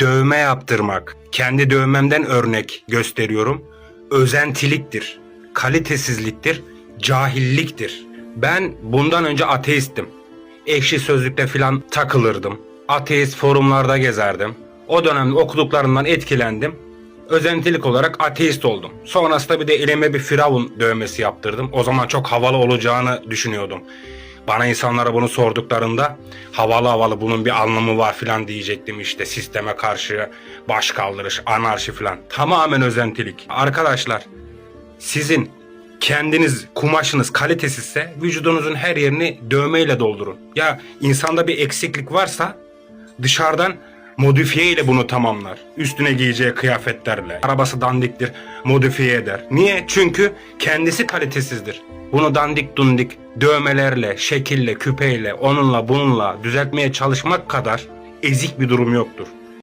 dövme yaptırmak, kendi dövmemden örnek gösteriyorum. Özentiliktir, kalitesizliktir, cahilliktir. Ben bundan önce ateistim. Ekşi sözlükte filan takılırdım. Ateist forumlarda gezerdim. O dönemde okuduklarından etkilendim. Özentilik olarak ateist oldum. Sonrasında bir de elime bir firavun dövmesi yaptırdım. O zaman çok havalı olacağını düşünüyordum. Bana insanlara bunu sorduklarında havalı havalı bunun bir anlamı var filan diyecektim işte sisteme karşı baş kaldırış, anarşi filan. Tamamen özentilik. Arkadaşlar sizin kendiniz kumaşınız kalitesizse vücudunuzun her yerini dövmeyle doldurun. Ya insanda bir eksiklik varsa dışarıdan modifiye ile bunu tamamlar. Üstüne giyeceği kıyafetlerle. Arabası dandiktir, modifiye eder. Niye? Çünkü kendisi kalitesizdir. Bunu dandik dundik dövmelerle, şekille, küpeyle, onunla bununla düzeltmeye çalışmak kadar ezik bir durum yoktur.